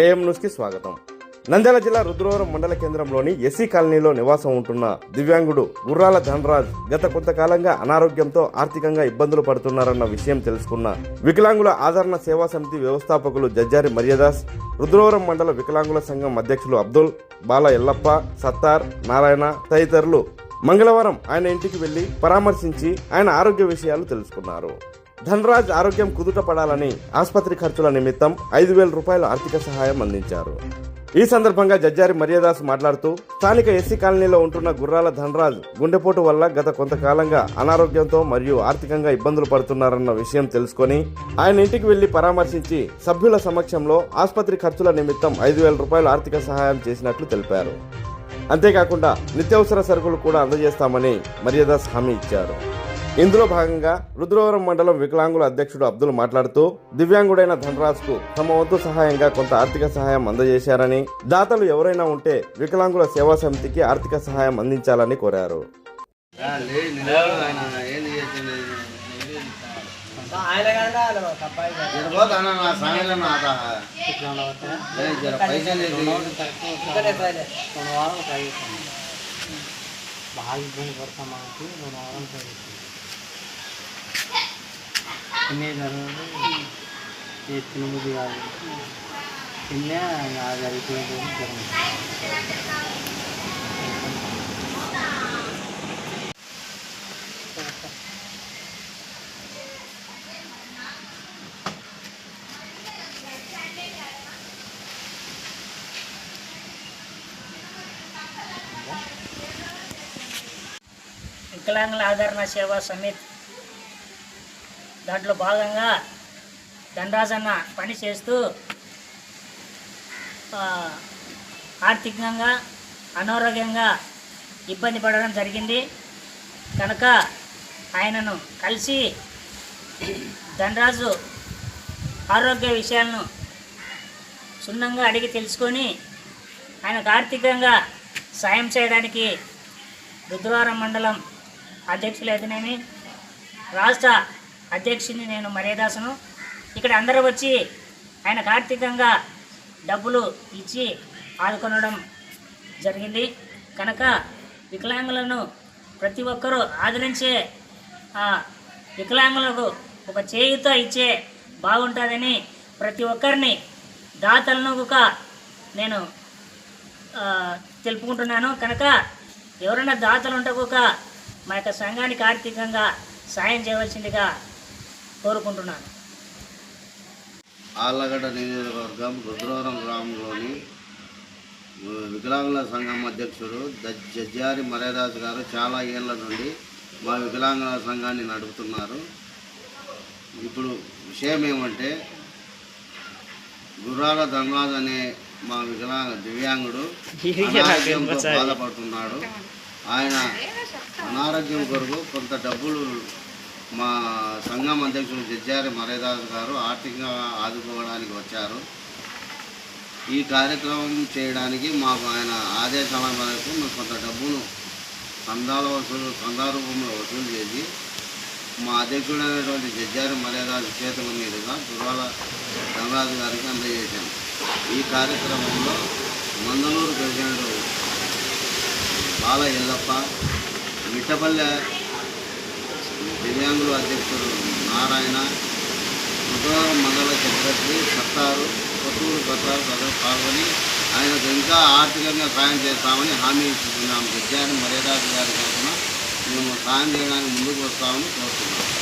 AM న్యూస్కి స్వాగతం. నంద్యాల జిల్లా రుద్రవరం మండల కేంద్రంలోని ఎస్సీ కాలనీలో నివాసం ఉంటున్న దివ్యాంగుడు గుర్రాల ధనరాజ్ గత కొంతకాలంగా అనారోగ్యంతో ఆర్థికంగా ఇబ్బందులు పడుతున్నారన్న విషయం తెలుసుకున్న వికలాంగుల ఆదరణ సేవా సమితి వ్యవస్థాపకులు జజ్జారి మర్యాదాస్ రుద్రవరం మండల వికలాంగుల సంఘం అధ్యక్షులు అబ్దుల్ బాల ఎల్లప్ప సత్తార్ నారాయణ తదితరులు మంగళవారం ఆయన ఇంటికి వెళ్ళి పరామర్శించి ఆయన ఆరోగ్య విషయాలు తెలుసుకున్నారు. ధనరాజ్ ఆరోగ్యం కుదుట పడాలని ఆసుపత్రి ఖర్చుల నిమిత్తం ఐదు వేల రూపాయల ఆర్థిక సహాయం అందించారు. ఈ సందర్భంగా జడ్జారి మర్యాదాస్ మాట్లాడుతూ స్థానిక ఎస్సీ కాలనీలో ఉంటున్న గుర్రాల ధనరాజ్ గుండెపోటు వల్ల గత కొంతకాలంగా అనారోగ్యంతో మరియు ఆర్థికంగా ఇబ్బందులు పడుతున్నారన్న విషయం తెలుసుకొని ఆయన ఇంటికి వెళ్ళి పరామర్శించి సభ్యుల సమక్షంలో ఆసుపత్రి ఖర్చుల నిమిత్తం ఐదు వేల రూపాయల ఆర్థిక సహాయం చేసినట్లు తెలిపారు. అంతేకాకుండా నిత్యావసర సరుకులు కూడా అందజేస్తామని మర్యాదాస్ హామీ ఇచ్చారు. ఇందులో భాగంగా రుద్రవరం మండలం వికలాంగుల అధ్యక్షుడు అబ్దుల్ మాట్లాడుతూ దివ్యాంగుడైన ధనరాజ్కు తమ వంతు సహాయంగా కొంత ఆర్థిక సహాయం అందజేశారని దాతలు ఎవరైనా ఉంటే వికలాంగుల సేవా సమితికి ఆర్థిక సహాయం అందించాలని కోరారు. బాగా ఇబ్బంది పడతాం మనకి రెండు వారాలు చదువుతుంది తినే జరగదు ఏ తినబుద్ధి కాదు తిన్నా ఇంకా జరిగిపోయింది జ్వరం వికలాంగుల ఆదరణ సేవా సమితి దాంట్లో భాగంగా దండరాజన్న పని చేస్తూ ఆర్థికంగా అనారోగ్యంగా ఇబ్బంది పడడం జరిగింది. కనుక ఆయనను కలిసి ధనరాజు ఆరోగ్య విషయాలను క్షుణ్ణంగా అడిగి తెలుసుకొని ఆయనకు ఆర్థికంగా సాయం చేయడానికి రుద్రవరం మండలం అధ్యక్షులు అయితేనేమి రాష్ట్ర అధ్యక్షుని నేను మర్యాదాసును. ఇక్కడ అందరూ వచ్చి ఆయనకు ఆర్థికంగా డబ్బులు ఇచ్చి ఆదుకొనడం జరిగింది. కనుక వికలాంగులను ప్రతి ఒక్కరూ ఆదరించే వికలాంగులకు ఒక చేయుత ఇచ్చే బాగుంటుందని ప్రతి ఒక్కరిని దాతలను ఒక నేను తెలుపుకుంటున్నాను. కనుక ఎవరైనా దాతలు ఉంటే ఒక మా యొక్క సంఘానికి ఆర్థికంగా సాయం చేయవలసిందిగా కోరుకుంటున్నాను. ఆళ్ళగడ్డ నియోజకవర్గం రుద్రవరం గ్రామంలోని వికలాంగుల సంఘం అధ్యక్షుడు ద- జడ్జారి మర్యాదాస్ గారు చాలా ఏళ్ళ నుండి మా వికలాంగుల సంఘాన్ని నడుపుతున్నారు. ఇప్పుడు విషయం ఏమంటే గుర్రాల ధనరాజ్ అనే మా వికలాంగ దివ్యాంగుడు బాధపడుతున్నాడు. ఆయన అనారోగ్యం కొరకు కొంత డబ్బులు మా సంఘం అధ్యక్షుడు జడ్జారి మరేదాస్ గారు ఆర్థికంగా ఆదుకోవడానికి వచ్చారు. ఈ కార్యక్రమం చేయడానికి మాకు ఆయన ఆదేశాల మేరకు మేము కొంత డబ్బును సందాల వసూలు సందా రూపంలో వసూలు చేసి మా అధ్యక్షుడైనటువంటి జడ్జారి మర్యాదాస్ చేతుల మీదుగా దుర్వాల ధనరాజు గారికి అందజేశాను ఈ కార్యక్రమంలో మందలూరు ప్రెసిడెంట్ బాల ఎల్లప్ప మిట్టపల్లె దివ్యాంగుల అధ్యక్షుడు నారాయణ బుధవారం మండల సెక్రటరీ సత్తారు కొత్తూరు సత్తారు సదరు పాల్గొని ఆయనకు ఇంకా ఆర్థికంగా సాయం చేస్తామని హామీ ఇస్తున్నాము విద్యార్థి మర్యాద గారి తరఫున మేము సాయం చేయడానికి ముందుకు వస్తామని కోరుతున్నాము